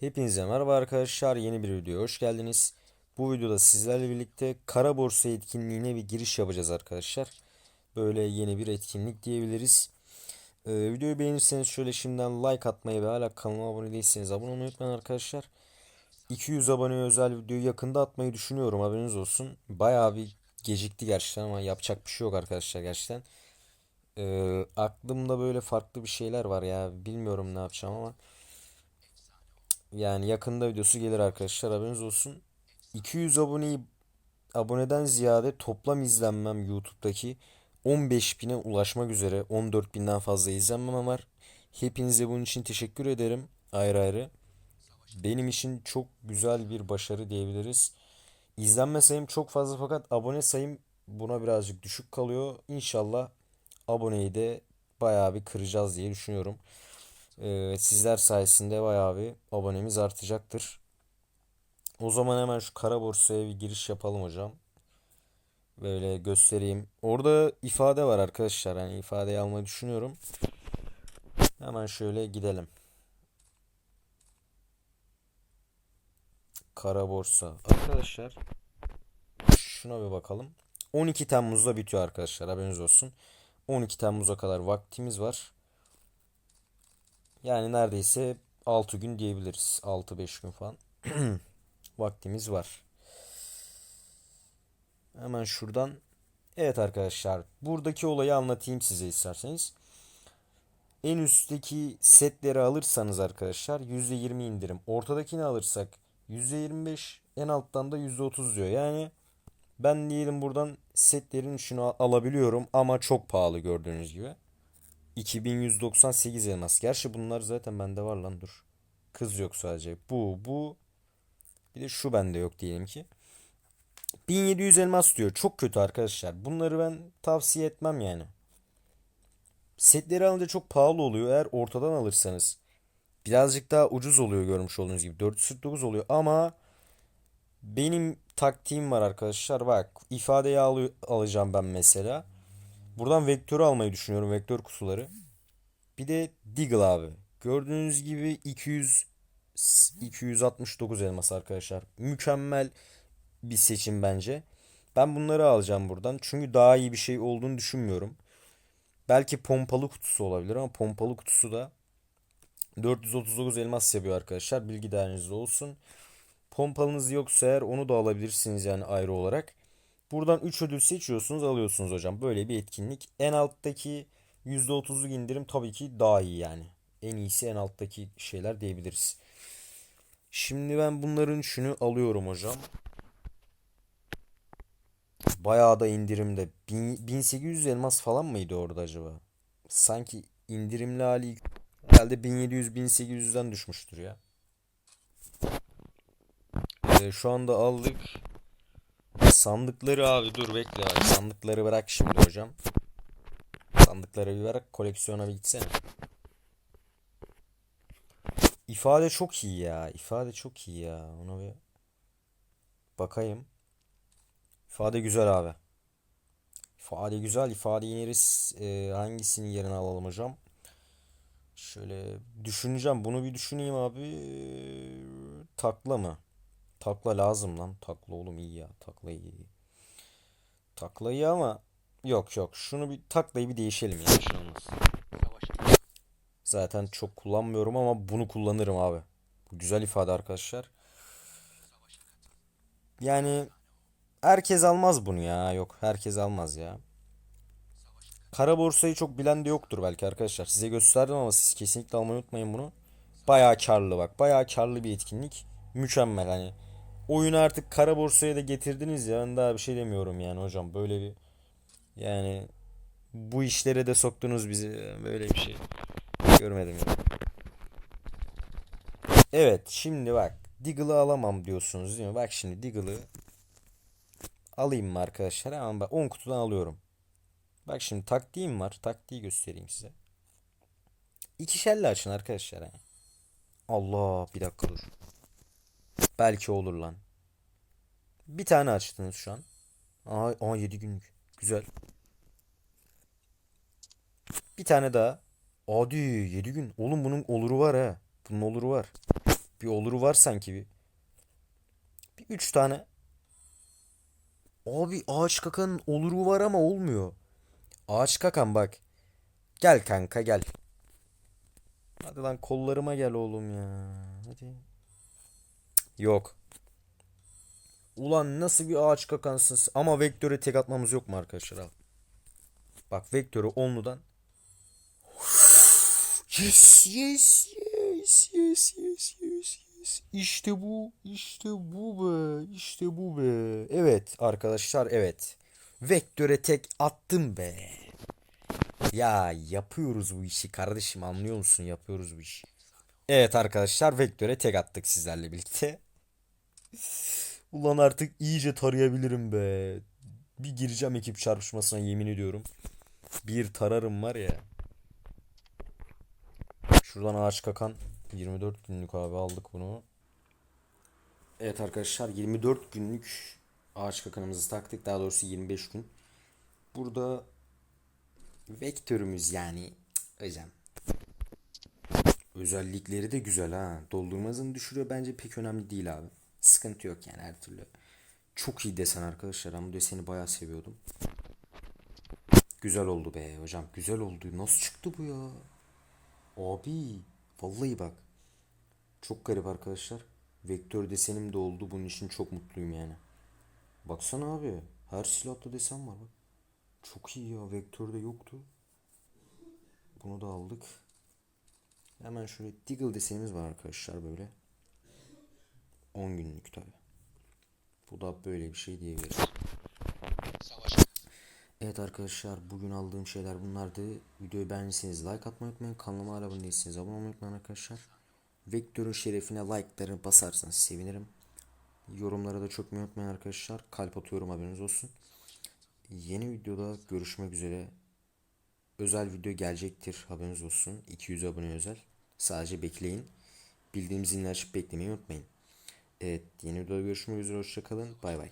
Hepinize merhaba arkadaşlar. Yeni bir videoya hoş geldiniz. Bu videoda sizlerle birlikte kara borsa etkinliğine bir giriş yapacağız arkadaşlar. Böyle yeni bir etkinlik diyebiliriz. Ee, videoyu beğenirseniz şöyle şimdiden like atmayı ve hala kanalıma abone değilseniz abone olmayı unutmayın arkadaşlar. 200 aboneye özel videoyu yakında atmayı düşünüyorum haberiniz olsun. Bayağı bir gecikti gerçekten ama yapacak bir şey yok arkadaşlar gerçekten. Ee, aklımda böyle farklı bir şeyler var ya bilmiyorum ne yapacağım ama. Yani yakında videosu gelir arkadaşlar haberiniz olsun. 200 aboneyi aboneden ziyade toplam izlenmem YouTube'daki 15 bine ulaşmak üzere 14 binden fazla izlenmem var. Hepinize bunun için teşekkür ederim ayrı ayrı. Benim için çok güzel bir başarı diyebiliriz. İzlenme sayım çok fazla fakat abone sayım buna birazcık düşük kalıyor. İnşallah aboneyi de bayağı bir kıracağız diye düşünüyorum. Ee, sizler sayesinde bayağı bir abonemiz artacaktır. O zaman hemen şu kara borsaya bir giriş yapalım hocam. Böyle göstereyim. Orada ifade var arkadaşlar. Yani ifadeyi almayı düşünüyorum. Hemen şöyle gidelim. Kara borsa. Arkadaşlar şuna bir bakalım. 12 Temmuz'da bitiyor arkadaşlar. Haberiniz olsun. 12 Temmuz'a kadar vaktimiz var. Yani neredeyse 6 gün diyebiliriz. 6-5 gün falan. Vaktimiz var. Hemen şuradan. Evet arkadaşlar. Buradaki olayı anlatayım size isterseniz. En üstteki setleri alırsanız arkadaşlar %20 indirim. Ortadakini alırsak %25. En alttan da %30 diyor. Yani ben diyelim buradan setlerin şunu alabiliyorum ama çok pahalı gördüğünüz gibi. 2198 elmas. Gerçi bunlar zaten bende var lan dur. Kız yok sadece. Bu, bu. Bir de şu bende yok diyelim ki. 1700 elmas diyor. Çok kötü arkadaşlar. Bunları ben tavsiye etmem yani. Setleri alınca çok pahalı oluyor. Eğer ortadan alırsanız birazcık daha ucuz oluyor görmüş olduğunuz gibi. 449 oluyor ama benim taktiğim var arkadaşlar. Bak ifadeyi al alacağım ben mesela. Buradan vektörü almayı düşünüyorum. Vektör kutuları. Bir de Deagle abi. Gördüğünüz gibi 200 269 elmas arkadaşlar. Mükemmel bir seçim bence. Ben bunları alacağım buradan. Çünkü daha iyi bir şey olduğunu düşünmüyorum. Belki pompalı kutusu olabilir ama pompalı kutusu da 439 elmas yapıyor arkadaşlar. Bilgi dahilinizde olsun. Pompalınız yoksa eğer onu da alabilirsiniz yani ayrı olarak. Buradan 3 ödül seçiyorsunuz alıyorsunuz hocam. Böyle bir etkinlik. En alttaki %30'luk indirim tabii ki daha iyi yani. En iyisi en alttaki şeyler diyebiliriz. Şimdi ben bunların şunu alıyorum hocam. Bayağı da indirimde. 1800 elmas falan mıydı orada acaba? Sanki indirimli hali herhalde 1700-1800'den düşmüştür ya. Ee, şu anda aldık. Sandıkları abi dur bekle abi. Sandıkları bırak şimdi hocam. Sandıkları bir bırak koleksiyona bir gitsene. İfade çok iyi ya. İfade çok iyi ya. Ona bir bakayım. İfade güzel abi. İfade güzel. İfade ineriz. Ee, hangisinin yerine alalım hocam? Şöyle düşüneceğim. Bunu bir düşüneyim abi. Takla mı? Takla lazım lan. Takla oğlum iyi ya. Takla iyi. Takla iyi ama yok yok. Şunu bir taklayı bir değişelim ya. Şey. Zaten çok kullanmıyorum ama bunu kullanırım abi. Bu güzel ifade arkadaşlar. Yani herkes almaz bunu ya. Yok herkes almaz ya. Kara borsayı çok bilen de yoktur belki arkadaşlar. Size gösterdim ama siz kesinlikle almayı unutmayın bunu. Bayağı karlı bak. Bayağı karlı bir etkinlik. Mükemmel hani. Oyunu artık kara borsaya da getirdiniz ya. Ben daha bir şey demiyorum yani hocam. Böyle bir yani bu işlere de soktunuz bizi. Böyle bir şey. Görmedim ya. Evet şimdi bak. Diggle'ı alamam diyorsunuz değil mi? Bak şimdi Diggle'ı alayım mı arkadaşlar? Hemen bak 10 kutudan alıyorum. Bak şimdi taktiğim var. Taktiği göstereyim size. İkişerli açın arkadaşlar. Yani. Allah bir dakika dur. Belki olur lan. Bir tane açtınız şu an. Aa, aa 7 günlük. Güzel. Bir tane daha. Hadi 7 gün. Oğlum bunun oluru var ha. Bunun oluru var. Bir oluru var sanki bir. Bir üç tane. Abi ağaç kakanın oluru var ama olmuyor. Ağaç kakan bak. Gel kanka gel. Hadi lan kollarıma gel oğlum ya. Hadi. Yok. Ulan nasıl bir ağaç kakansın sen? Ama vektöre tek atmamız yok mu arkadaşlar? Bak vektörü onludan. Yes yes yes yes yes yes yes. İşte bu işte bu be işte bu be. Evet arkadaşlar evet. Vektöre tek attım be. Ya yapıyoruz bu işi kardeşim anlıyor musun? Yapıyoruz bu işi. Evet arkadaşlar vektöre tek attık sizlerle birlikte. Ulan artık iyice tarayabilirim be. Bir gireceğim ekip çarpışmasına yemin ediyorum. Bir tararım var ya. Şuradan ağaç kakan 24 günlük abi aldık bunu. Evet arkadaşlar 24 günlük ağaç kakanımızı taktık. Daha doğrusu 25 gün. Burada vektörümüz yani hocam. Özellikleri de güzel ha. Doldurma hızını düşürüyor bence pek önemli değil abi. Sıkıntı yok yani her türlü. Çok iyi desen arkadaşlar. Bu deseni bayağı seviyordum. Güzel oldu be hocam. Güzel oldu. Nasıl çıktı bu ya? Abi vallahi bak. Çok garip arkadaşlar. Vektör desenim de oldu. Bunun için çok mutluyum yani. Baksana abi. Her silahta desen var bak. Çok iyi ya. Vektörde yoktu. Bunu da aldık. Hemen şöyle Deagle desenimiz var arkadaşlar böyle. 10 günlük tabi. Bu da böyle bir şey diyebiliriz. Evet arkadaşlar bugün aldığım şeyler bunlardı. Videoyu beğendiyseniz like atmayı unutmayın. Kanalıma abone değilseniz abone olmayı unutmayın arkadaşlar. Vektörün şerefine like'ları basarsanız sevinirim. Yorumlara da çok unutmayın arkadaşlar. Kalp atıyorum haberiniz olsun. Yeni videoda görüşmek üzere. Özel video gelecektir haberiniz olsun. 200 abone özel. Sadece bekleyin. Bildiğim zilini açıp beklemeyi unutmayın. Evet yeni videoda görüşmek üzere. Hoşçakalın. Bay bay.